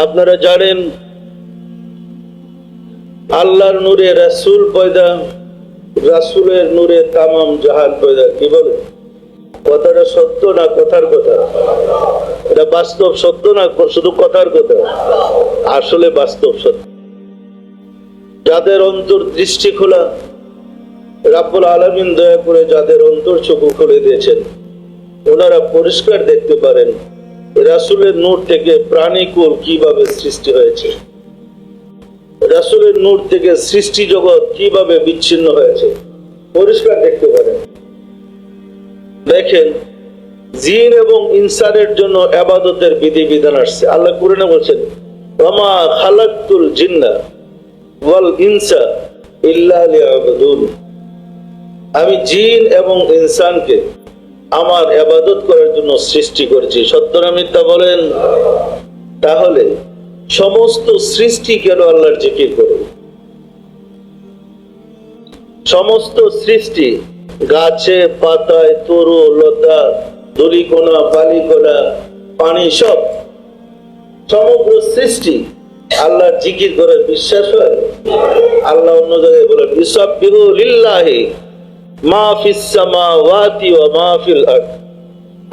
আপনারা জানেন, আল্লাহর নূরে রাসূল পয়দা, রাসূলের নূরে তামাম জাহান পয়দা, কি বলে? কথাটা সত্য না কথার কথা? এটা বাস্তব সত্য না শুধু কথার কথা? আসলে বাস্তব সত্য। যাদের অন্তর দৃষ্টি খোলা, রাব্বুল আলামিন দয়া করে যাদের অন্তর চক্ষু খুলে দিয়েছেন, ওনারা পরিষ্কার দেখতে পারেন। রাসূলের নূর থেকে প্রাণীকুল কীভাবে সৃষ্টি হয়েছে? রাসূলের নূর থেকে সৃষ্টি জগৎ কীভাবে বিচ্ছিন্ন হয়েছে? পরিষ্কার দেখতে পারেন। দেখেন, জিন এবং ইনসানের জন্য আবাদতের বিধি বিধান আসছে। আল্লাহ কুরআনে বলছেন, ওয়ামা খালাকতুল জিন্না ওয়াল ইনসা ইল্লা আমি জিন এবং ইনসানকে আমার আবাদত করার জন্য সৃষ্টি করেছি। সত্য না মিথ্যা বলেন, তাহলে সমস্ত সৃষ্টি কেন আল্লাহর জিকির করে? সমস্ত সৃষ্টি গাছে, পাতায়, তরু, লতা ধুলিকোনা বালিকোনা পানি সব। সমগ্র সৃষ্টি আল্লাহর জিকির করে বিশ্বাস হয়? আল্লাহ অন্য জায়গায় বলেন ইসাব্বিহু লিল্লাহি।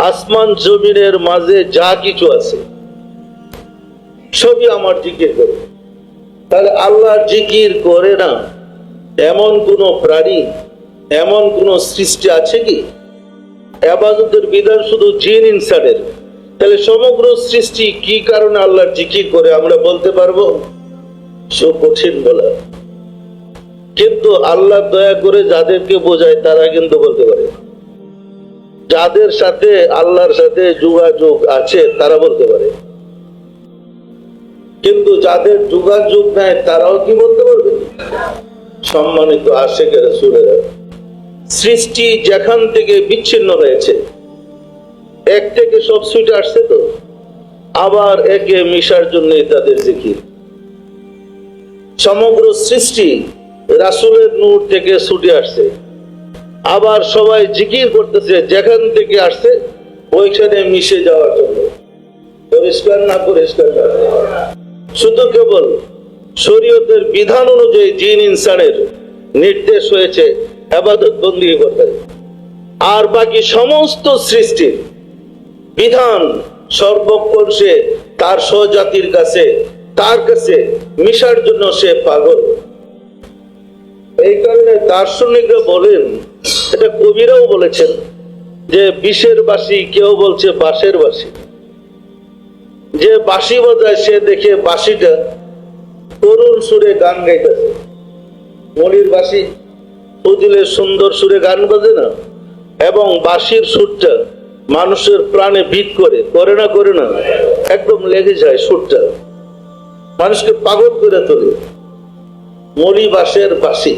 আসমান জমিনের মাঝে যা কিছু আছে, সবই আমার জিকির করে। তাহলে আল্লাহর জিকির করে না? এমন কোন প্রাণী, এমন কোন সৃষ্টি আছে কি? আবাদতের বিধান শুধু জিন ইনসানের। তাহলে সমগ্র সৃষ্টি কি কারণে আল্লাহর জিকির করে আমরা বলতে পারব? সে কঠিন বলা। কিন্তু আল্লাহ দয়া করে যাদেরকে বোঝায় তারা কিন্তু বলতে পারে। যাদের সাথে আল্লাহর সাথে যোগাযোগ আছে, তারা বলতে পারে। কিন্তু যাদের যোগাযোগ নেয় তারাও কি বলতে পারবে? সম্মানিত আশেকের সুরেরা সৃষ্টি যেখান থেকে বিচ্ছিন্ন হয়েছে, এক থেকে সব সুইটে আসছে তো, আবার একে মিশার জন্য তাদের জিকির। সমগ্র সৃষ্টি রাসুলের নূর থেকে ছুটে আসছে। আবার সবাই জিকির করতেছে, যেখান থেকে আসছে, ওইখানে মিশে যাওয়ার জন্য। পরিষ্কার না পরিষ্কার? শুধু কেবল শরীয়তের বিধান অনুযায়ী জিন ইনসানের নির্দেশ হয়েছে, আবাদত বন্দি করতে। আর বাকি সমস্ত সৃষ্টির বিধান সর্বক্ষণ সে তার স্বজাতির কাছে, তার কাছে মিশার জন্য সে পাগল। এই কারণে দার্শনিকরা বলেন, এটা কবিরাও বলেছেন, যে বিষের বাসি কেউ বলছে বাঁশের বাসি। যে বাঁশি বাজায় সে দেখে বাঁশিটা করুণ সুরে গান গাইতেছে। মনির বাঁশি বুঝলে সুন্দর সুরে গান বাজে না, এবং বাঁশির সুরটা মানুষের প্রাণে ভিত করে করে না করে না, একদম লেগে যায় সুরটা। মানুষকে পাগল করে তোলে। মলি বাসের বাসি।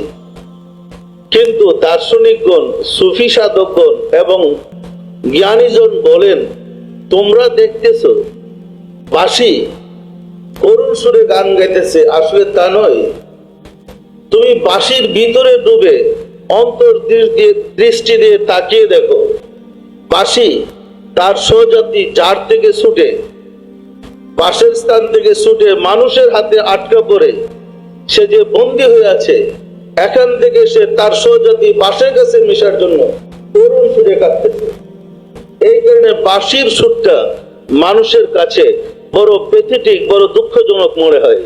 কিন্তু দার্শনিকগণ, সুফি সাধকগণ এবং জ্ঞানীজন বলেন, তোমরা দেখতেছ, বাসি করুণ সুরে গান গাইতেছে। আসলে তা নয়। তুমি বাসির ভিতরে ডুবে অন্তর দৃষ্টি দিয়ে তাকিয়ে দেখো। বাসি তার স্বজাতি যার থেকে ছুটে, বাসের স্থান থেকে ছুটে মানুষের হাতে আটকা পড়ে। সে যে বন্দী হয়ে আছে, এখান থেকে সে তার সহজাতি বাসের গেছে মিশার জন্য তরুণ সুরে কাঁদতেছে। এই কারণে বাঁশির সুরটা মানুষের কাছে বড় পেথেটিক, বড় দুঃখজনক মনে হয়।